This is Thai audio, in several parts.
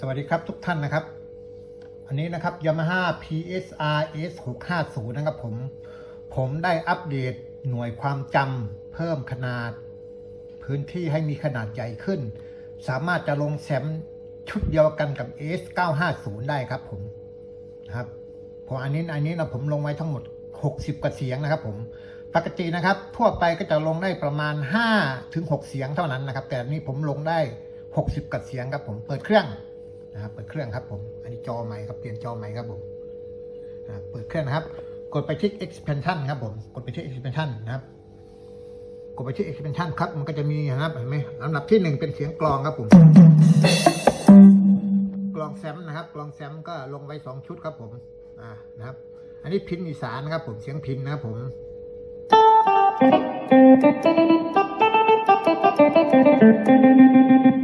สวัสดีครับทุกท่านนะครับ อันนี้นะครับ Yamaha PSR S 6 5 0 นะครับผม ผมได้อัปเดตหน่วยความจำเพิ่มขนาด พื้นที่ให้มีขนาดใหญ่ขึ้น สามารถจะลงแซมชุดเดียวกันกับ S 9 5 0 ได้ครับผมนะครับเพออันนี้อันนี้นะผมลงไว้ทั้งหมด 60กว่าเสียงนะครับผมปกตินะครับ ทั่วไปก็จะลงได้ประมาณ 5 ถึง 6 เสียงเท่านั้นนะครับ แต่นนี้ผมลงได้ 60กว่าเสียงครับผมเปิดเครื่อง นะครับเปิดเครื่องครับผม อันนี้จอใหม่ครับเปลี่ยนจอใหม่ครับผมเปิดเครื่องนะครับ กดไปที่ expansion ครับผม กดไปที่ expansion นะครับ กดไปที่ expansion ครับ มันก็จะมีนะครับเห็นไหมลำดับที่หนึ่งเป็นเสียงกลองครับผม กลองแซมนะครับ กลองแซมก็ลงไว้สองชุดครับผม อ่า นะครับ อันนี้พินอีสานนะครับผม เสียงพินนะครับผม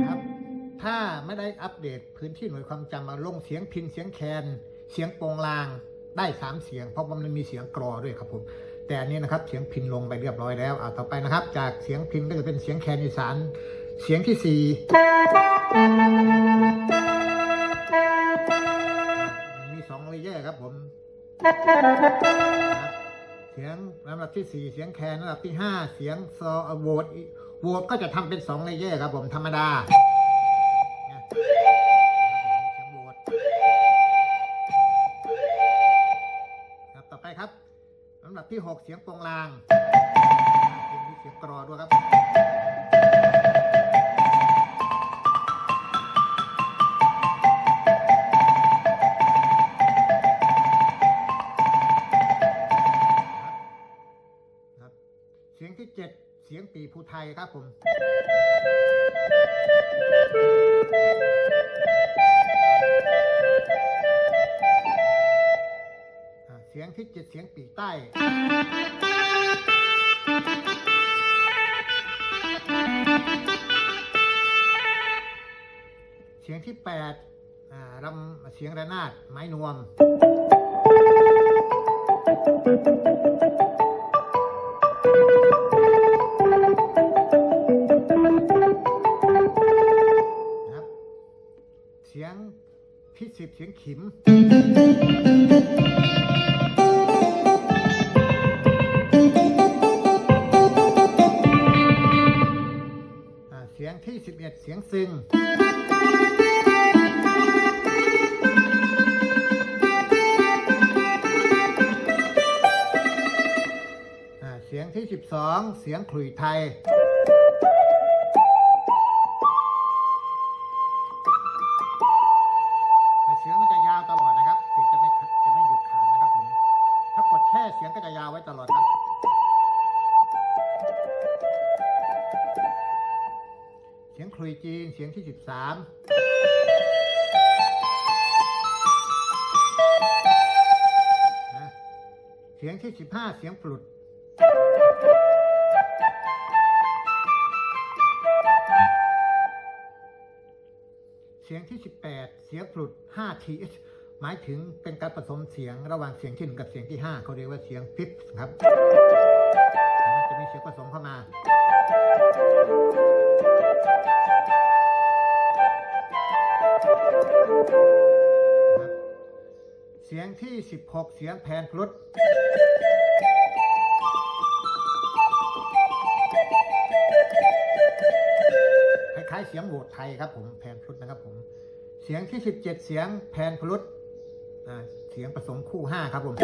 นะครับ ถ้าไม่ได้อัปเดตพื้นที่หน่วยความจำมาลงเสียงพินเสียงแคน เสียงโปงลางได้สามเสียง เพราะมันมีเสียงกรอด้วยครับผม แต่อันนี้นะครับเสียงพินลงไปเรียบร้อยแล้วอ่าต่อไปนะครับ จากเสียงพินก็จะเป็นเสียงแคนอีสานเสียงที่สี่มีสองเลเยอร์ครับผมเสียงลำดับที่สี่เสียงแคนลำดับที่ห้าเสียงซอโหวตโหวตก็จะทำเป็นสองเลเยอร์ครับผมธรรมดา ที่หกเสียงปองลางเสียงมีเสียงกรอด้วยครับ เสียงที่เจ็ดเสียงปีภูไทยครับผม ใต้เสียงที่แปดอ่ารำเสียงระนาดไม้นวมนะเสียงที่สิบเสียงขิม ที่สิบเอ็ดเสียงซึงอ่าเสียงที่สิบสองเสียงขลุ่ยไทย คลุยจีนเสียงที่สิบสามเสียงที่สิบห้าเสียงปลุด เสียงที่ 18 เสียงปลุด 5 th หมายถึงเป็นการผสมเสียงระหว่างเสียงที่หนึ่งกับเสียงที่5เขาเรียกว่าเสียงฟิปครับ จะมีเสียงผสมเข้ามา เสียงที่ 16 เสียงแผนพลุดคล้ายๆเสียงโหวตไทยครับผมแผนพลุดนะครับผมเสียงที่ 17 เสียงแผนพลุดเสียงผสมคู่ 5 ครับผม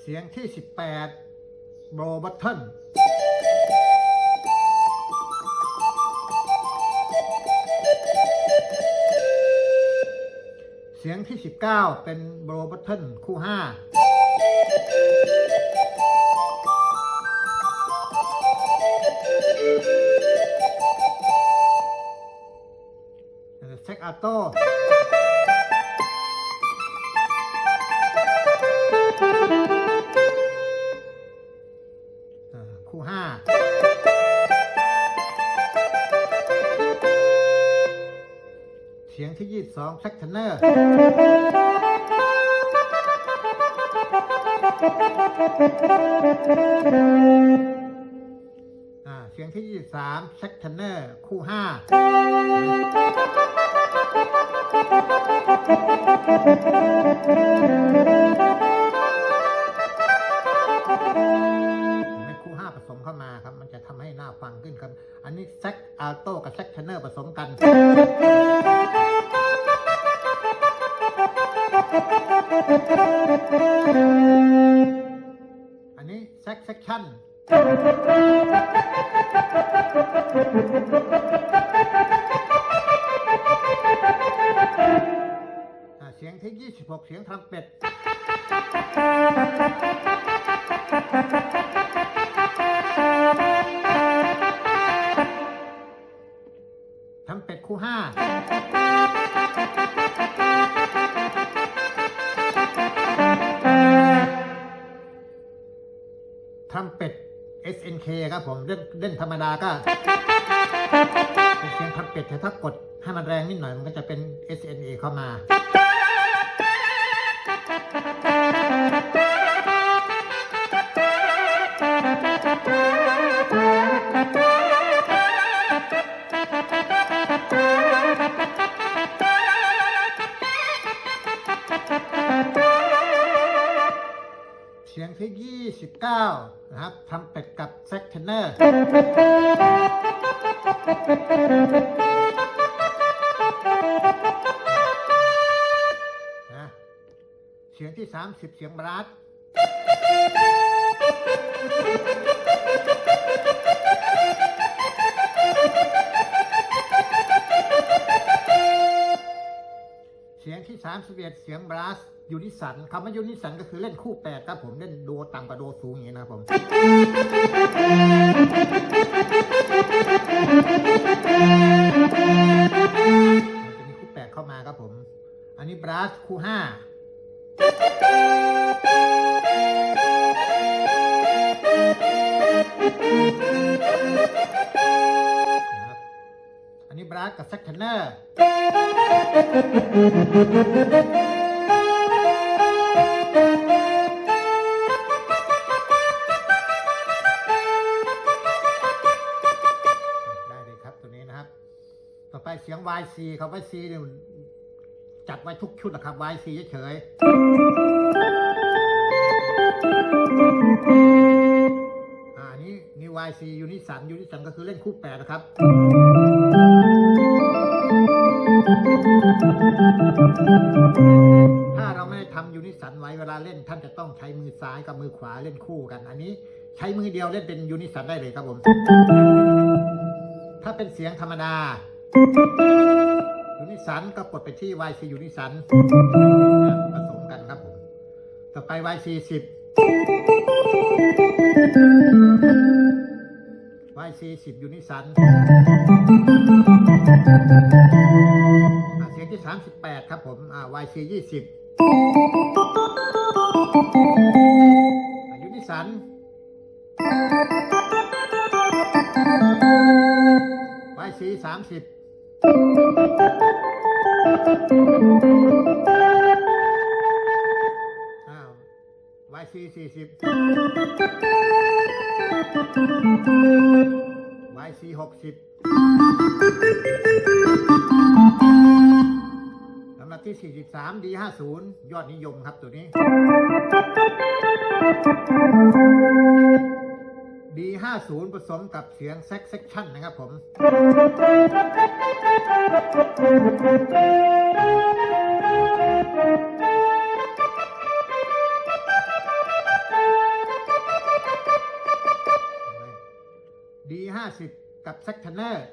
เสียงที่ 18 โบบัตเทิลเสียงที่ 19 เป็นโบรบัตเทิลคู่ 5 เซ็กอาโต้ องแซกเทนเนอร์เสียงที่ 23 Check Tenor คู่5เป็นคู่ 5 ผสมเข้ามาครับ มันจะทำให้หน้าฟังขึ้นครับ อันนี้แซกอัลโตกับแซกเทนเนอร์ผสมกัน อันนี้แซกเซคชั่นเสียงที่ 26 เสียงทรัมเป็ด ทำเป็ด SNK ครับผมเล่นเล่นธรรมดาก็เป็นเสียงทำเป็ดแต่ถ้ากดให้มันแรงนิดหน่อยมันก็จะเป็น SNA เข้ามา แซกเทนเนอร์นะเสียงที่ 30 เสียงบรัสเสียงที่ 31 เสียงบรัส ยูนิสันคำว่ายูนิสันก็คือเล่นคู่แปดครับผมเล่นโดต่ำกว่าโดสูงอย่างนี้นะครับผมมันจะมีคู่แปดเข้ามาครับผม อันนี้บรัสคู่ห้าครับอันนี้บรัสกับแซกเทนเนอร์ ต่อไปเสียง YC ครับ YC เนี่ยจัดไว้ทุกชุดนะครับ YC เฉยอ่าอันนี้นี่ YC ยูนิสันยูนิสันก็คือเล่นคู่แปดนะครับถ้าเราไม่ได้ทำยูนิสันไว้เวลาเล่นท่านจะต้องใช้มือซ้ายกับมือขวาเล่นคู่กัน อันนี้ใช้มือเดียวเล่นเป็นยูนิสันได้เลยครับผม ถ้าเป็นเสียงธรรมดา ยูนิสันก็กดไปที่ YC ยูนิสันผสมกันครับผม ต่อไป YC 10 YC 10ยูนิสันเสียงที่38ครับผมอ่า YC 20อะยูนิสัน YC 30 อ้าว YC 40 YC 60ลำดับที่ 43 D 50 ยอดนิยมครับตัวนี้ D 50 ผสมกับเสียงแซกเซกชั่นนะครับผมดีห้าสิบกับแซกชันเนอร์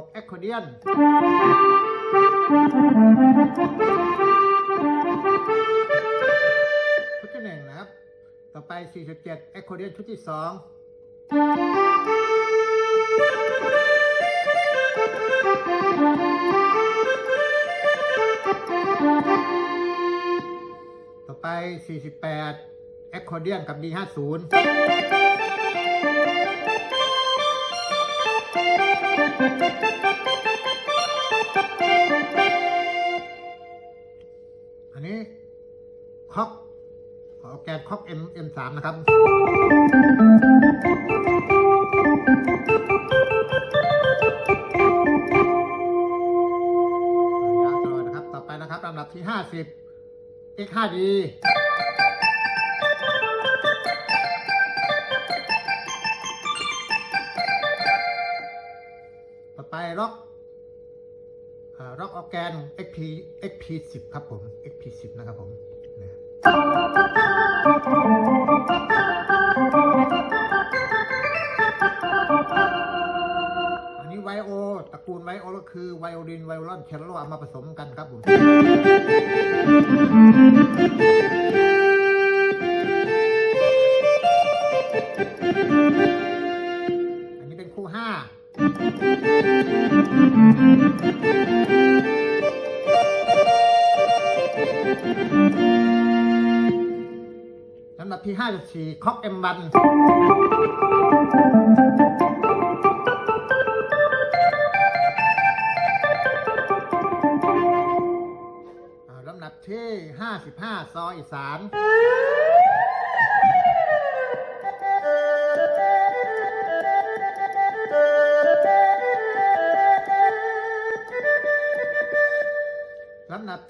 46แอคคอเดียน ชุดที่หนึ่งนะครับ ต่อไป 47 แอคคอเดียนชุดที่สองต่อไป 48 แอคคอเดียนกับ D50 อันนี้คอกออแกนคอก M M3 นะครับ ยาวตลอดนะครับ ต่อไปนะครับลำดับที่ 50 X5D ล็อกล็อกออแกน XP XP10 ครับผม XP10 นะครับผมอันนี้ไวโอตระกูลไวโอก็คือไวโอลินไวโอลอนเชลโลเอามาผสมกันครับผม ลำดับที่ 54คอกเอ็มบัน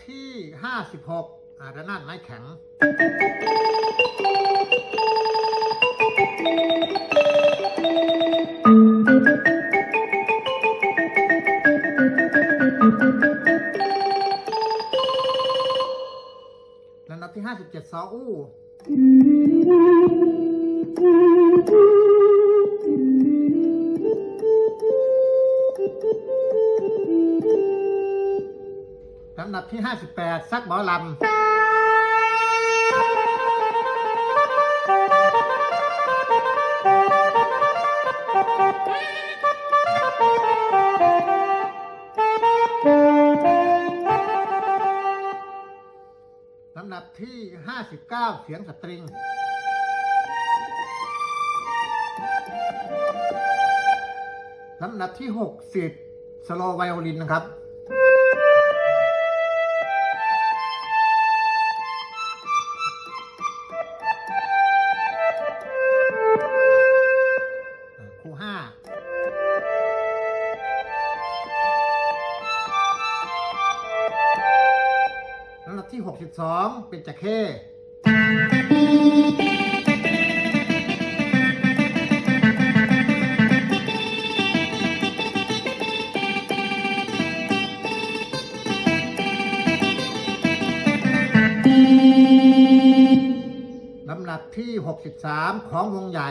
ที่ 56อาระนาดไม้แข็งลำดับที่ 57 ซออู้ ลำดับที่ 58 ซักหมอลำ ลำดับที่ 59 เสียงสตริงลำดับที่ 60 สโลไวโอลินนะครับ เป็นจะแค่ลำดับที่ 63 ของวงใหญ่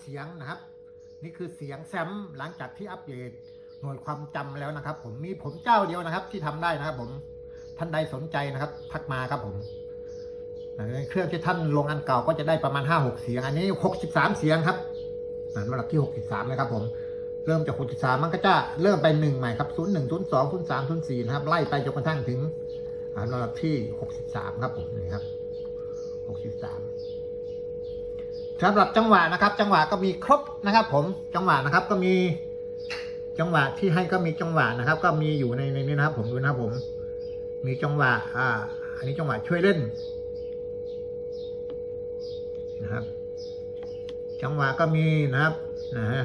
เสียงนะครับ นี่คือเสียงแซมหลังจากที่อัปเดตหน่วยความจำแล้วนะครับ ผมมีผมเจ้าเดียวนะครับ ที่ทำได้นะครับ ผมท่านใดสนใจนะครับ ทักมาครับผมเครื่องที่ท่านลงอันเก่าก็จะได้ประมาณ 5-6 เสียง อันนี้ 63 เสียงครับอ่านระดับที่ 63นะครับผมเริ่มจาก 63 มันก็จะเริ่มไปหนึ่งใหม่ครับ01 02 03 04นะครับไล่ไปจนกระทั่งถึงอ่าระดับที่ 63 ครับผมนี่ครับ 63 สำหรับจังหวะนะครับ จังหวะก็มีครบนะครับ ผมจังหวะนะครับก็มีจังหวะที่ให้ก็มีจังหวะนะครับ ก็มีอยู่ในในนี้นะครับ ผมดูนะครับผม มีจังหวะ อ่า อันนี้จังหวะช่วยเล่นนะครับ จังหวะก็มีนะครับนะฮะ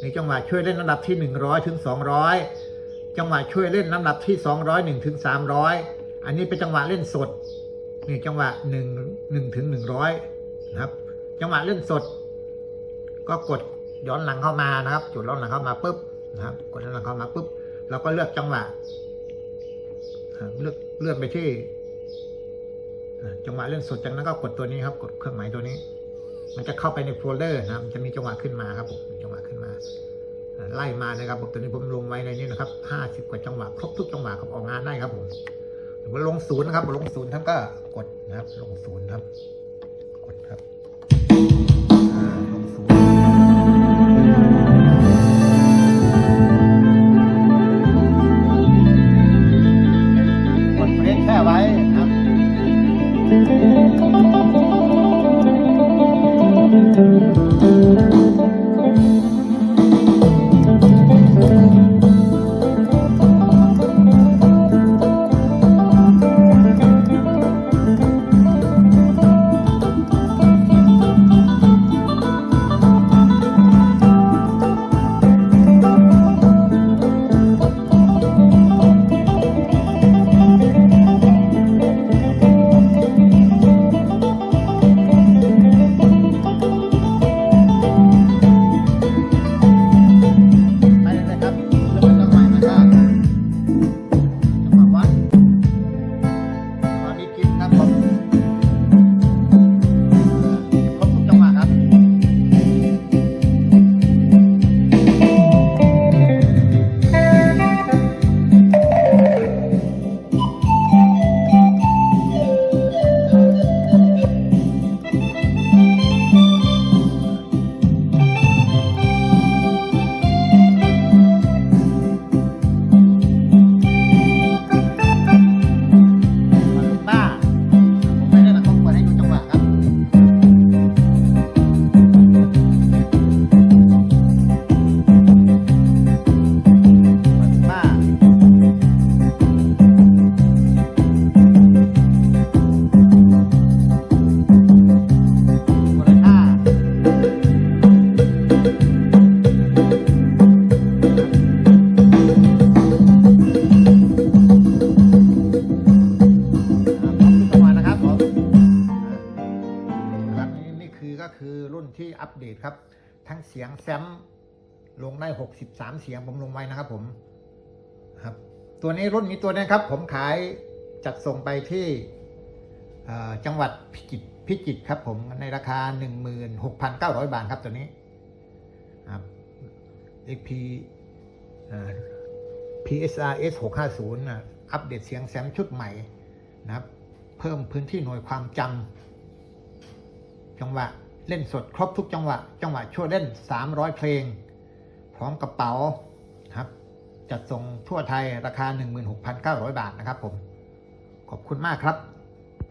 ในจังหวะช่วยเล่นลำดับที่หนึ่งร้อยถึงสองร้อยจังหวะช่วยเล่นลำดับที่สองร้อยหนึ่งถึงสามร้อยอันนี้เป็นจังหวะเล่นสดนี่จังหวะหนึ่งหนึ่งถึงหนึ่งร้อยนะครับ จังหวะเล่นสด ก็กดย้อนหลังเข้ามานะครับกดย้อนหลังเข้ามาปุ๊บนะครับ กดย้อนหลังเข้ามาปุ๊บเราก็เลือกจังหวะเลือกเลื่อนไปที่จังหวะเล่นสดจากนั้นก็กดตัวนี้ครับ กดเครื่องหมายตัวนี้ มันจะเข้าไปในโฟลเดอร์นะครับมันจะมีจังหวะขึ้นมาครับผมจังหวะขึ้นมาอ่าไล่มานะครับผมตัวนี้ผมลงไว้ในนี้นะครับห้าสิบกว่าจังหวะครบทุกจังหวะครับออกงานได้ครับผมหรือว่าลงศูนย์นะครับลงศูนย์ท่านก็กดนะครับ ลงศูนย์ครับ กดครับ เสียงผมลงไว้นะครับ ผมครับ ตัวนี้รุ่นนี้ตัวนี้ครับ ผมขายจัดส่งไปที่จังหวัดพิจิตรพิจิตรครับ ผมในราคา 16,900 บาทครับตัวนี้ครับ XP PSR S 650นะอัปเดตเสียงแซมชุดใหม่นะครับ เพิ่มพื้นที่หน่วยความจำจังหวะเล่นสดครบทุกจังหวะ จังหวะช่วยเล่น 300 เพลง พร้อมกระเป๋าครับ จัดส่งทั่วไทยราคา 16,900 บาทนะครับผม ขอบคุณมากครับ